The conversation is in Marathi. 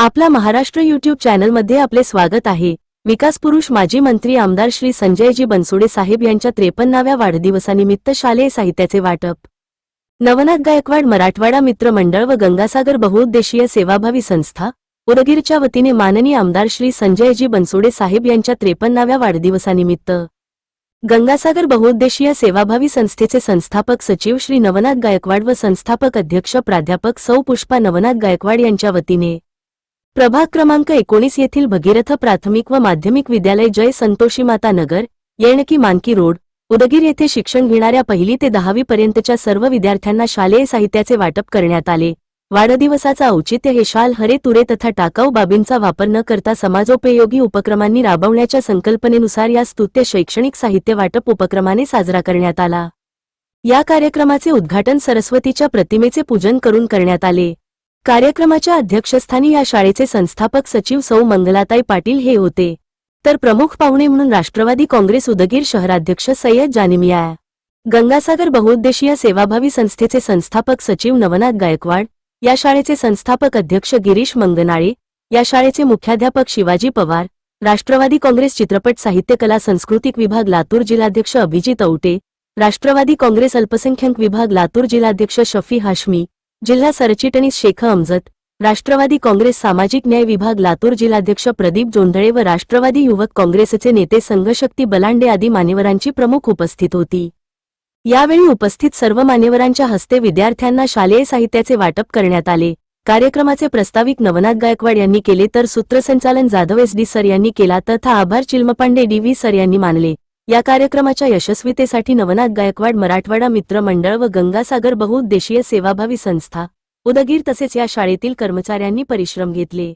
आपला महाराष्ट्र युट्यूब चॅनलमध्ये आपले स्वागत आहे. विकास पुरुष माजी मंत्री आमदार श्री संजयजी बनसोडे साहेब यांच्या त्रेपन्नाव्या वाढदिवसानिमित्त शालेय साहित्याचे वाटप. नवनाथ गायकवाड मराठवाडा मित्र मंडळ व गंगासागर बहुउद्देशीय सेवाभावी संस्था उदगीरच्या वतीने माननीय आमदार श्री संजयजी बनसोडे साहेब यांच्या त्रेपन्नाव्या वाढदिवसानिमित्त. गंगासागर बहुउद्देशीय सेवाभावी संस्थेचे संस्थापक सचिव श्री नवनाथ गायकवाड व संस्थापक अध्यक्ष प्राध्यापक सौ पुष्पा नवनाथ गायकवाड यांच्या वतीने प्रभाग क्रमांक एकोणीस येथील भगीरथ प्राथमिक व माध्यमिक विद्यालय जय संतोषी माता नगर येणकी मानकी रोड उदगीर येथे शिक्षण घेणाऱ्या पहिली ते दहावी पर्यंतच्या सर्व विद्यार्थ्यांना शालेय साहित्याचे वाटप करण्यात आले. वाढदिवसाचा औचित्य हे शाल हरे तुरे तथा टाकाऊ बाबींचा वापर न करता समाजोपयोगी उपक्रमांनी राबवण्याच्या संकल्पनेनुसार या स्तुत्य शैक्षणिक साहित्य वाटप उपक्रमाने साजरा करण्यात आला. या कार्यक्रमाचे उद्घाटन सरस्वतीच्या प्रतिमेचे पूजन करून करण्यात आले. कार्यक्रमाच्या अध्यक्षस्थानी या शाळेचे संस्थापक सचिव सौ मंगलाताई पाटील हे होते. तर प्रमुख पाहुणे म्हणून राष्ट्रवादी काँग्रेस उदगीर शहराध्यक्ष सय्यद जानिमिया. गंगासागर बहुउद्देशीय सेवाभावी संस्थेचे संस्थापक सचिव नवनाथ गायकवाड या शाळेचे संस्थापक अध्यक्ष गिरीश मंगनाळे या शाळेचे मुख्याध्यापक शिवाजी पवार राष्ट्रवादी काँग्रेस चित्रपट साहित्य कला सांस्कृतिक विभाग लातूर जिल्हाध्यक्ष अभिजित औटे राष्ट्रवादी काँग्रेस अल्पसंख्याक विभाग लातूर जिल्हाध्यक्ष शफी हाशमी जिल्हा सरचिटणीस शेख अमजद राष्ट्रवादी काँग्रेस सामाजिक न्याय विभाग लातूर जिल्हाध्यक्ष प्रदीप जोंधळे व राष्ट्रवादी युवक काँग्रेसचे नेते संघशक्ती बलांडे आदी मान्यवरांची प्रमुख उपस्थित होती. यावेळी उपस्थित सर्व मान्यवरांच्या हस्ते विद्यार्थ्यांना शालेय साहित्याचे वाटप करण्यात आले. कार्यक्रमाचे प्रस्ताविक नवनाथ गायकवाड यांनी केले तर सूत्रसंचालन जाधव एस डी सर यांनी केला तथा आभार चिल्मपांडे डी व्ही सर यांनी मानले. या कार्यक्रमाच्या यशस्वीतेसाठी नवनाथ गायकवाड मराठवाडा मित्र मंडळ व गंगासागर बहुउद्देशीय सेवाभावी संस्था उदगीर तसेच या शाळेतील कर्मचाऱ्यांनी परिश्रम घेतले.